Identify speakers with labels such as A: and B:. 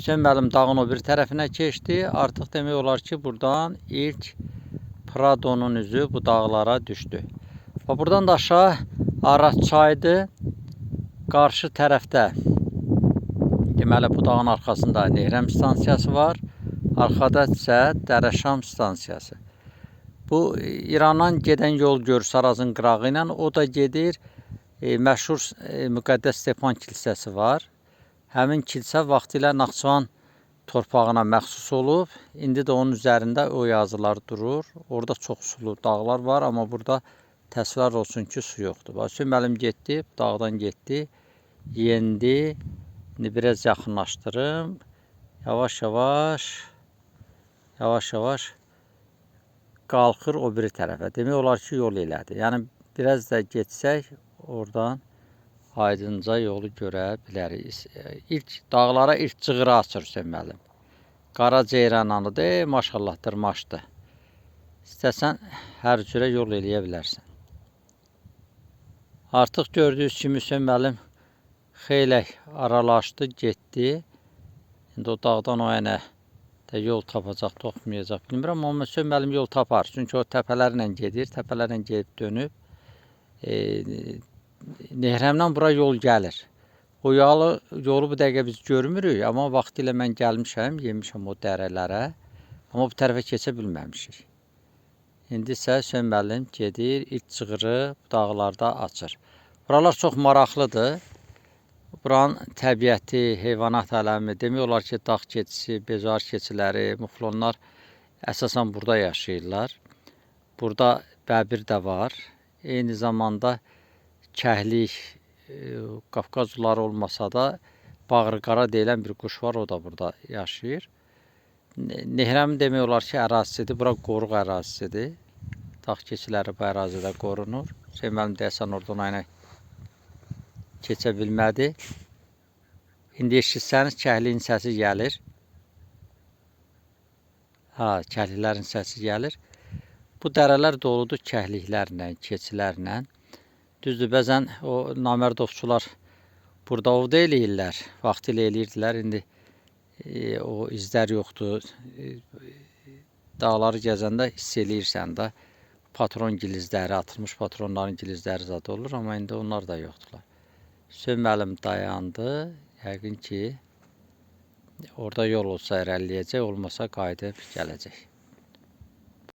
A: Hüseyin müəllim dağın o bir tərəfinə keçdi. Artıq demək olar ki, buradan ilk Pradonun üzü bu dağlara düşdü. Və buradan da aşağı Araz çaydır. Qarşı tərəfdə deməli bu dağın arxasında Nehrəm stansiyası var. Arxada isə Dərəşam stansiyası. Bu İrandan gedən yol gör Sarazın qırağı ilə o da gedir. E, məşhur e, Müqəddəs Stepan kilsəsi var. Həmin kilsə vaxtilə Naxçıvan torpağına məxsus olub. İndi də onun üzərində o yazılar durur. Orada çox sulu dağlar var, amma burada təsvir olsun ki, su yoxdur. Hüseyin müəllim getdi, dağdan getdi, yendi. İndi biraz yaxınlaşdırım. Yavaş-yavaş yavaş-yavaş qalxır o biri tərəfə. Demək olar ki, yol elədi. Yəni biraz da getsək oradan aydınca yolu görə bilərik. İlk dağlara ilk cığıra açır Hüseyin müəllim. Qara ceyrananıdır, e, maşallah dırmaşdı. İstəsən hər cürə yol eləyə bilərsən. Artıq gördüyünüz kimi Hüseyin müəllim xeyli aralaşdı, getdi. İndi o dağdan o yana də yol tapacaq, toxmayacaq bilmirəm, amma Hüseyin müəllim yol tapar. Çünki o təpələrlə gedir, təpələrlə gedib dönüb. E, Nehrəmdən bura yol gəlir. O yolu, yolu bu dəqiqə biz görmürük, amma vaxtilə mən gəlmişəm, yemişəm o dərələrə. Amma bu tərəfə keçə bilməmişik. İndi isə Hüseyin müəllim gedir, ilk cığırı dağlarda açır. Buralar çox maraqlıdır. Buranın təbiəti, heyvanat aləmi, demək olar ki, dağ keçisi, bezar keçiləri, muflonlar əsasən burada yaşayırlar. Burada bəbir də var. Eyni zamanda kəhlik, e, Qafqaz ulları olmasa da bağırqara deyilən bir quş var, o da burada yaşayır. Ne- Nehrəm demək olar ki, ərazisidir. Bura qoruq ərazisidir. Dağ keçiləri bu ərazidə qorunur. Hüseyin müəllim deyəsən oradan ayına keçə bilmədi. İndi eşitsəniz kəhliyin səsi gəlir. Ha, kəhliklərin səsi gəlir. Bu dərələr doludur kəhliklərlə, keçilərlə. Düzdür, bəzən o namərdovçular burada ov da eləyirlər. Vaxtilə eləyirdilər. İndi e, o izlər yoxdur. E, dağları gəzəndə hiss eləyirsən də patron gilizləri, atılmış patronların gilizləri zad olur, amma indi onlar da yoxdurlar. Hüseyin müəllim dayandı. Yəqin ki, orada yol olsa irəliləyəcək, olmasa qayıdıb gələcək.